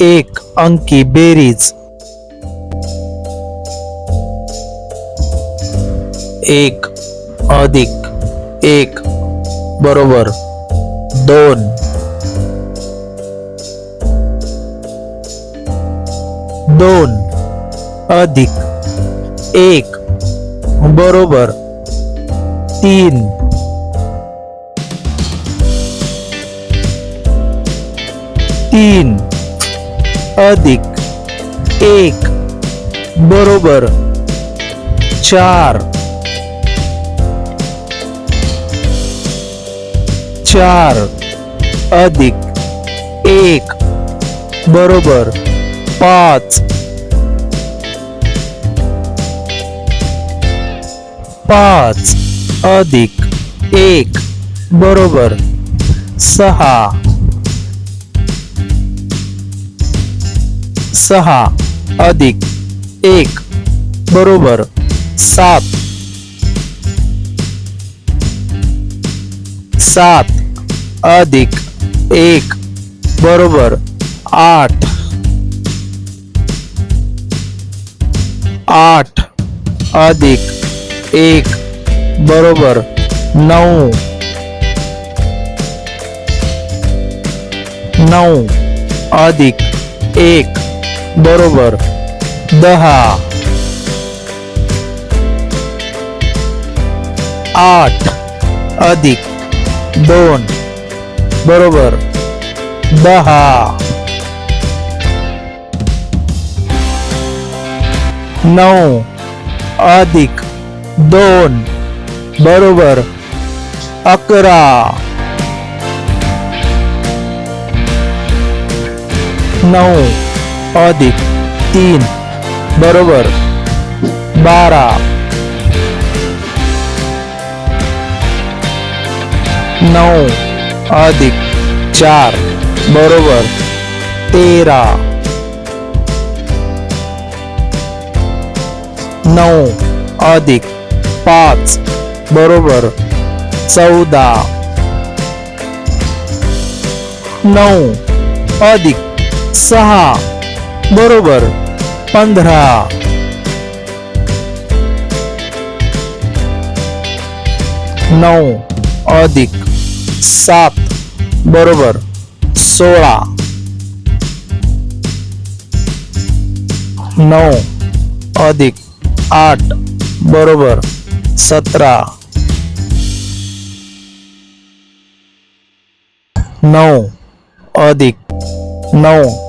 एक अंकी बेरीज। एक अधिक एक बरोबर दोन। दोन अधिक एक बरोबर तीन। तीन। अधिक एक बरोबर चार. चार अधिक एक बरोबर पाच. पाच अधिक एक बरोबर सहा. सहा अधिक एक बरोबर सात. सात अधिक एक बरोबर आठ. आठ अधिक एक बरोबर नऊ. नऊ अधिक एक बरोबर. दहा. आठ. अधिक दोन. बरोबर. दहा. नऊ. अधिक दोन. बरोबर. अकरा. नऊ. अधिक तीन. बरोबर. बारा. नऊ. अधिक चार. बरोबर. तेरा. नऊ. अधिक पाच. बरोबर. चौदा. नऊ. अधिक सहा. बरोबर पंधरा. नऊ अधिक सात बरोबर सोळा. नऊ अधिक आठ बरोबर सतरा. नऊ अधिक नऊ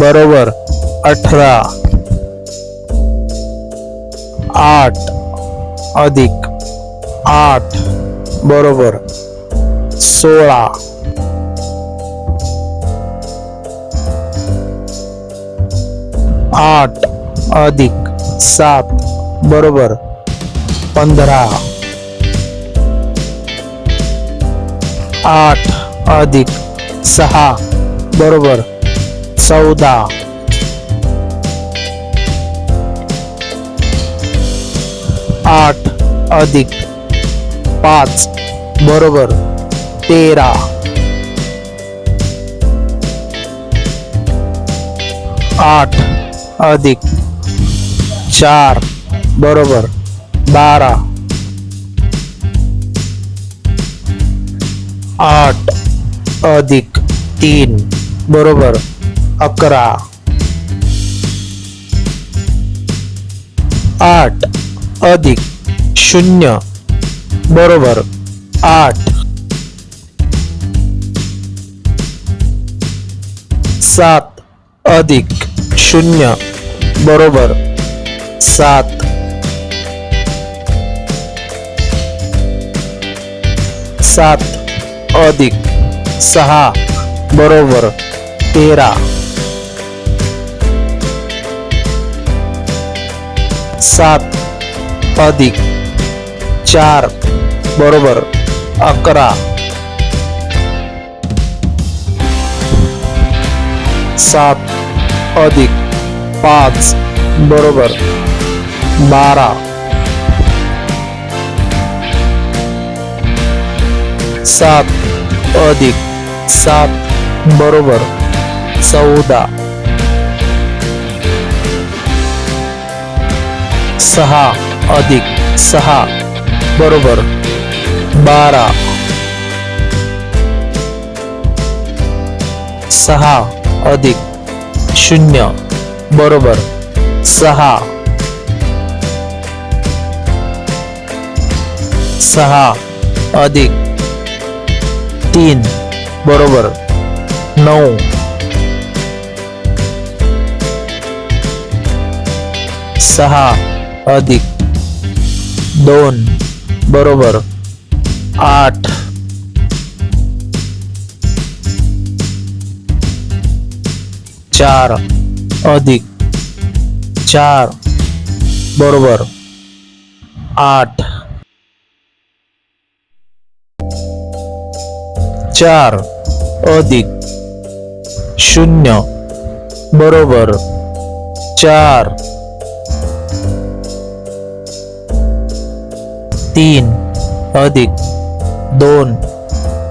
बरोबर अठरा. आठ. अधिक आठ. बरोबर सोळा. आठ. अधिक सात. बरोबर पंधरा. आठ. अधिक सहा. बरोबर चौदा आठ अधिक पाच बरोबर तेरा। आठ अधिक चार बरोबर बारा। आठ अधिक तीन बरोबर अकरा आठ, अधिक शून्य, बरोबर आठ। सात, अधिक शून्य, बरोबर सात। सात, अधिक सहा, बरोबर तेरा। सात अधिक चार बरोबर अकरा. सात अधिक पाच बरोबर बारा. सात अधिक सात बरोबर चौदा. सहा अधिक सहा बरोबर बारा. सहा अधिक शून्य बरोबर सहा. सहा अधिक तीन बरोबर नऊ. सहा अधिक दोन बरोबर आठ. चार अधिक चार बरोबर आठ. चार अधिक शून्य बरोबर चार तीन, अधिक दोन,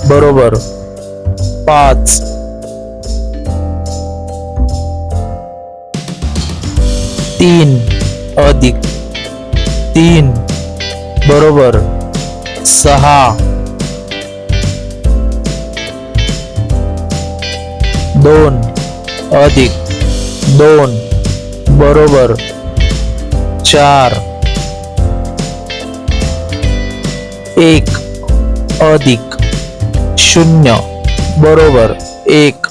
बरोबर पाच. तीन, अधिक तीन, बरोबर सहा. दोन, अधिक दोन, बरोबर चार. एक अधिक शून्य बराबर एक